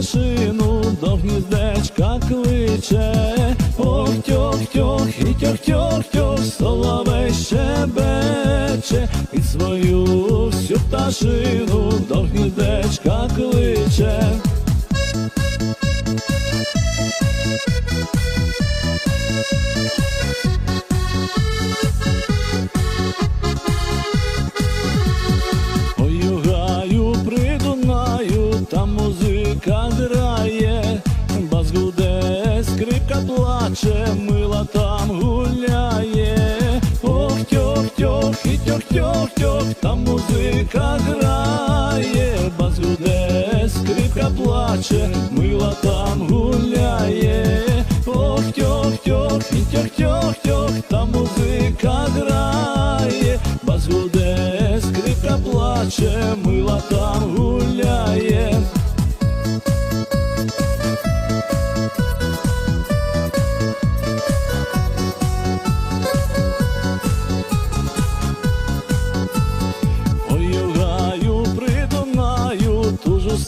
пташину до гніздечка кличе. Ох, тьох, тьох, і тьох, тьох, тьох, соловей щебече, і свою всю пташину до гніздечка кличе. Ох, тьох, тьох, і тьох, тьох, тьох, там музика грає, бас гуде, скрипка плаче, мила там гуляє. Ох, тьох, тьох, і тьох, тьох, тьох, там музика грає, бас гуде, скрипка плаче, мила там гуляє.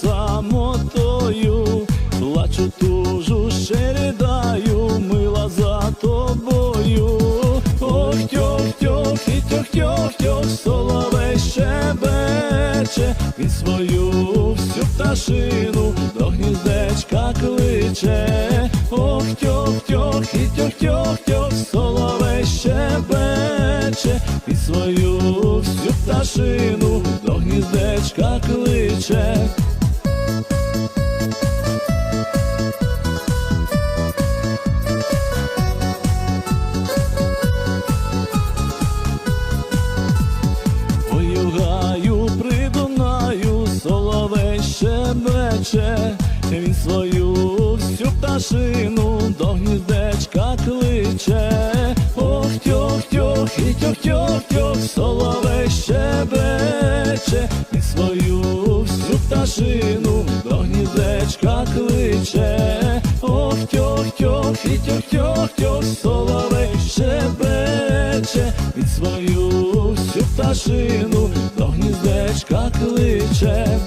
Самотою, плачу тужу ще мила за тобою. Ох, тьох, тьох, і тьох, тьох, тьох, соловей щебече, він свою всю пташину до гніздечка кличе. Ох, тьох, тьох, і тьох, тьох, тьох, соловей щебече, і свою всю пташину до гніздечка кличе. Щебече, він свою всю пташину до гніздечка кличе. Ох, тьох, тьох, і тьох, тьох, тьох, соловей щебече, він свою всю пташину до гніздечка кличе. Ох, тьох, тьох, і тьох, тьох, тьох, соловей щебече, він свою всю пташину до гніздечка кличе.